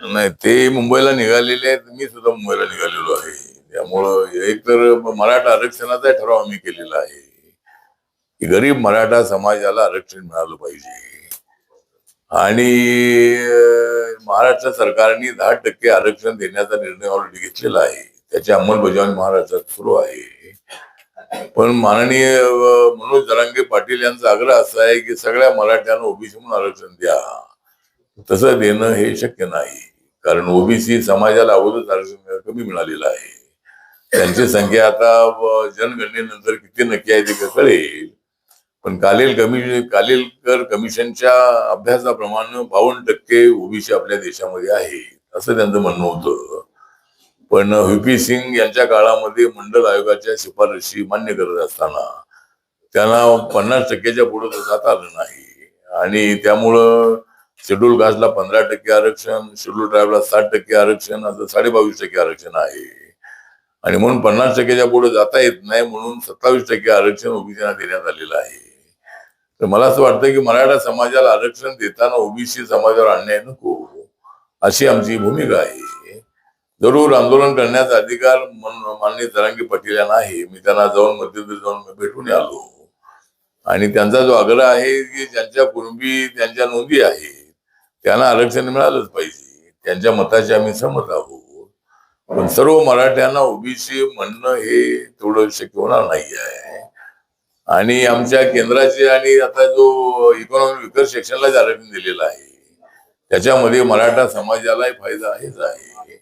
नाही ते मुंबईला निघालेले आहेत मी सुद्धा मुंबईला निघालेलो आहे. त्यामुळं एक तर मराठा आरक्षणाचा ठराव आम्ही केलेला आहे. की गरीब मराठा समाजाला आरक्षण मिळालं पाहिजे. आणि महाराष्ट्र सरकारने दहा टक्के आरक्षण देण्याचा निर्णय ऑलरेडी घेतलेला आहे. त्याची अंमलबजावणी महाराष्ट्रात सुरू आहे. पण माननीय मनोज जरांगे पाटील यांचा आग्रह असा आहे की सगळ्या मराठ्यांना ओबीसी म्हणून आरक्षण द्या. तसं देणं हे शक्य नाही. कारण ओबीसी समाजाला अगोदरच आरक्षण कमी मिळालेलं आहे. त्यांची संख्या आता जनगणनेनंतर किती नक्की आहे ते कळेल. पण कालेल कमी कालेलकर कमिशनच्या अभ्यासाप्रमाणे बावन्न टक्के ओबीसी आपल्या देशामध्ये आहे असं त्यांचं म्हणणं होतं. पण व्हीपी सिंग यांच्या काळामध्ये मंडल आयोगाच्या शिफारशी मान्य करत असताना त्यांना पन्नास टक्क्याच्या पुढे तर जाता आलं नाही. आणि त्यामुळं शेड्यूल कास्टला पंधरा टक्के आरक्षण शेड्यूल ट्राईबला साठ टक्के आरक्षण असं साडेबावीस टक्के आरक्षण आहे. आणि म्हणून पन्नास टक्क्याच्या पुढे जाता येत नाही म्हणून सत्तावीस टक्के आरक्षण ओबीसीना देण्यात आलेलं आहे. तर मला असं वाटतं की मराठा समाजाला आरक्षण देताना ओबीसी समाजावर अन्याय नको. अशी आमची भूमिका आहे. जरूर आंदोलन करण्याचा अधिकार माननीय जरांगी पाटील यांना आहे. मी त्यांना जाऊन मध्यंतरी जाऊन भेटून आलो. आणि त्यांचा जो आग्रह आहे की ज्यांच्या कुणबी त्यांच्या नोंदी आहे त्यांना आरक्षण मिळालंच पाहिजे. त्यांच्या मताशी आम्ही सहमत आहोत. पण सर्व मराठ्यांना ओबीसी म्हणणं हे थोडं शक्य होणार नाही आहे आणि आमच्या केंद्राचे आणि आता जो इकॉनॉमिक विकास सेक्शनला आरक्षण दिलेलं आहे. त्याच्यामध्ये मराठा समाजालाही फायदा आहेच आहे.